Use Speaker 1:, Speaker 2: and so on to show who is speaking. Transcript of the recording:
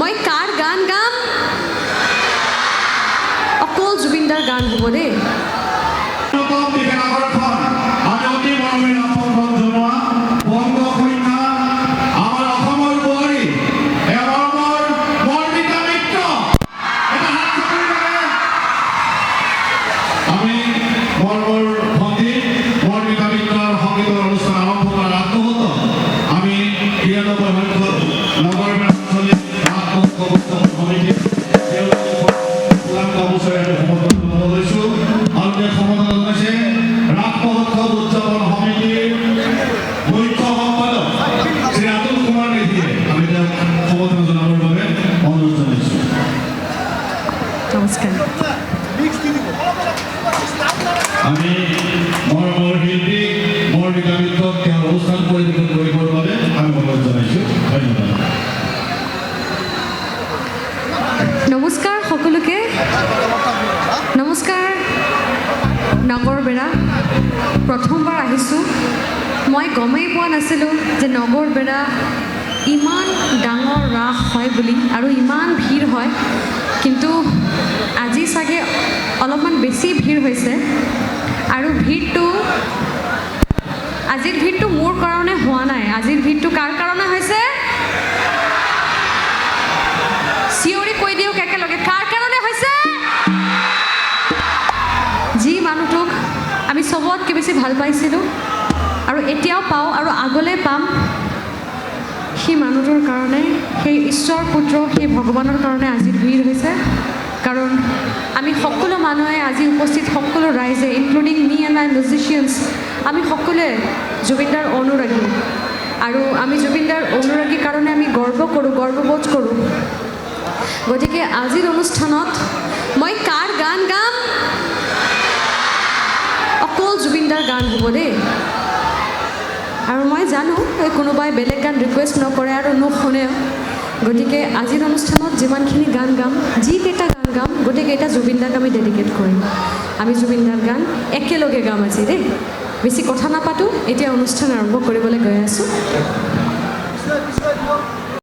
Speaker 1: মই কাৰ গান গাম? অকল জুবিনদাৰ গান হ'ব দেই।
Speaker 2: অন্যতম মহোৎসৱ উদযাপন সমিতিৰ মুখ্য সম্পাদক? আমি তেওঁক সমৰ্থন জনাবৰ বাবে অনুৰোধ জনাইছোঁ। আমি মোৰ মোৰ শিল্পী মোৰ বিকামিত্ৰক তেওঁৰ অনুষ্ঠান পৰিৱেশন কৰিবৰ বাবে আমি অনুৰোধ জনাইছোঁ। ধন্যবাদ।
Speaker 1: নমস্কাৰ সকলোকে। নমস্কাৰ নগৰবেৰা প্ৰথমবাৰ আহিছোঁ। মই গমেই পোৱা নাছিলোঁ যে নগৰবেৰা ইমান ডাঙৰ ৰাস হয় বুলি আৰু ইমান ভিৰ হয়। কিন্তু আজি চাগে অলপমান বেছি ভিৰ হৈছে। আৰু ভিৰটো, আজিৰ ভিৰটো মোৰ কাৰণে হোৱা নাই। আজিৰ ভিৰটো কাৰ কাৰণে হৈছে? চবতকৈ বেছি ভালো পাইছিলোঁ। আৰু এতিয়াও পাওঁ আৰু আগলৈ পাম। সেই মানুহটোৰ কাৰণে, সেই ঈশ্বৰ পুত্ৰ, সেই ভগৱানৰ কাৰণে আজি ভিৰ হৈছে। কাৰণ আমি সকলো মানুহে আজি উপস্থিত সকলো ৰাইজে including me and my musicians আমি সকলোৱে জুবিনদাৰ অনুৰাগী। আৰু আমি জুবিনদাৰ অনুৰাগীৰ কাৰণে আমি গৰ্ব কৰোঁ, গৰ্ববোধ কৰোঁ। গতিকে আজিৰ অনুষ্ঠানত মই কাৰ গান গাম? গান হ'ব দেই। আৰু মই জানো কোনোবাই বেলেগ গান ৰিকুৱেষ্ট নকৰে আৰু নুশুনেও। গতিকে আজিৰ অনুষ্ঠানত যিমানখিনি গান গাম, যিকেইটা গান গাম গোটেইকেইটা জুবিনদাক আমি ডেডিকেট কৰিম। আমি জুবিনদাৰ গান একেলগে গাম আজি দেই। বেছি কথা নাপাতোঁ, এতিয়া অনুষ্ঠান আৰম্ভ কৰিবলৈ গৈ আছোঁ।